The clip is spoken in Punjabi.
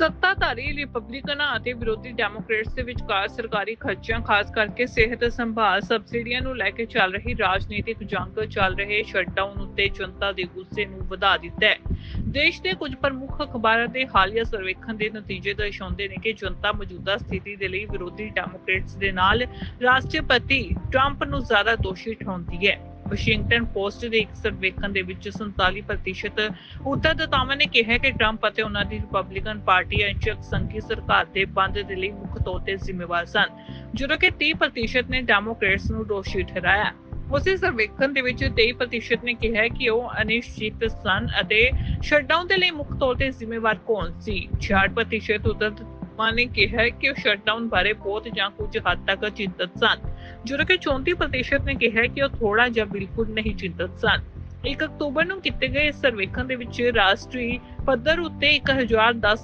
ਸੱਤਾਧਾਰੀ ਰਿਪਬਲਿਕਨਾਂ ਅਤੇ ਵਿਰੋਧੀ ਡੈਮੋਕ੍ਰੇਟਸ ਦੇ ਵਿਚਕਾਰ ਸਰਕਾਰੀ ਖਰਚਿਆਂ, ਖਾਸ ਕਰਕੇ ਸਿਹਤ ਸੰਭਾਲ ਸਬਸਿਡੀਆਂ ਨੂੰ ਲੈ ਕੇ ਚੱਲ ਰਹੀ ਰਾਜਨੀਤਿਕ ਜੰਗ ਚੱਲ ਰਹੇ ਸ਼ਟਡਾਊਨ ਉੱਤੇ ਜਨਤਾ ਦੇ ਗੁੱਸੇ ਨੂੰ ਵਧਾ ਦਿੱਤਾ ਹੈ। ਦੇਸ਼ ਦੇ ਕੁਝ ਪ੍ਰਮੁੱਖ ਅਖਬਾਰਾਂ ਦੇ ਹਾਲੀਆ ਸਰਵੇਖਣ ਦੇ ਨਤੀਜੇ ਦਰਸਾਉਂਦੇ ਨੇ ਕਿ ਜਨਤਾ ਮੌਜੂਦਾ ਸਥਿਤੀ ਦੇ ਲਈ ਵਿਰੋਧੀ ਡੈਮੋਕ੍ਰੇਟਸ ਦੇ ਨਾਲ ਰਾਸ਼ਟਰਪਤੀ ਟਰੰਪ ਨੂੰ ਜ਼ਿਆਦਾ ਦੋਸ਼ੀ ਠਹਿਰਾਉਂਦੀ ਹੈ। ਵਾਸ਼ਿੰਗਟਨ ਪੋਸਟ ਦੇ ਇੱਕ ਸਰਵੇਖਣ ਦੇ ਵਿੱਚ 47% ਉੱਤਰਦਾਤਾਵਾਂ ਨੇ ਕਿਹਾ ਕਿ ਟਰੰਪ ਅਤੇ ਉਹਨਾਂ ਦੀ ਰਿਪਬਲਿਕਨ ਪਾਰਟੀ ਅੰਸ਼ਕ ਸੰਘੀ ਸਰਕਾਰ ਦੇ ਬੰਦ ਦੇ ਲਈ ਮੁੱਖ ਤੌਰ ਤੇ ਜ਼ਿੰਮੇਵਾਰ ਸਨ, ਜਦੋਂ ਕਿ 30% ਨੇ ਡੈਮੋਕ੍ਰੇਟਸ ਨੂੰ ਦੋਸ਼ੀ ਠਹਿਰਾਇਆ। ਉਸੇ ਸਰਵੇਖਣ ਦੇ ਵਿੱਚ 23% ਨੇ ਕਿਹਾ ਕਿ ਉਹ ਅਨਿਸ਼ਚਿਤ ਸਨ ਅਤੇ ਸ਼ਟਡਾਊਨ ਦੇ ਲਈ ਮੁੱਖ ਤੌਰ ਤੇ ਜ਼ਿੰਮੇਵਾਰ ਕੌਣ ਸੀ। 66% ਉੱਤਰਦਾਤਾਵਾਂ ਨੇ ਕਿਹਾ ਕਿ ਉਹ ਸ਼ਟਡਾਊਨ ਬਾਰੇ ਬਹੁਤ ਜਾਂ ਕੁਝ ਹੱਦ ਤੱਕ ਚਿੰਤਤ ਸਨ ਜਦੋਂ ਕਿ 34% ਨੇ ਕਿਹਾ ਕਿ ਉਹ ਥੋੜਾ ਜਾਂ ਬਿਲਕੁਲ ਨਹੀਂ ਚਿੰਤਤ ਸਨ। 1 ਅਕਤੂਬਰ ਨੂੰ ਕੀਤੇ ਗਏ ਇਸ ਸਰਵੇਖਣ ਦੇ ਵਿੱਚ ਰਾਸ਼ਟਰੀ ਪੱਧਰ ਉੱਤੇ 1010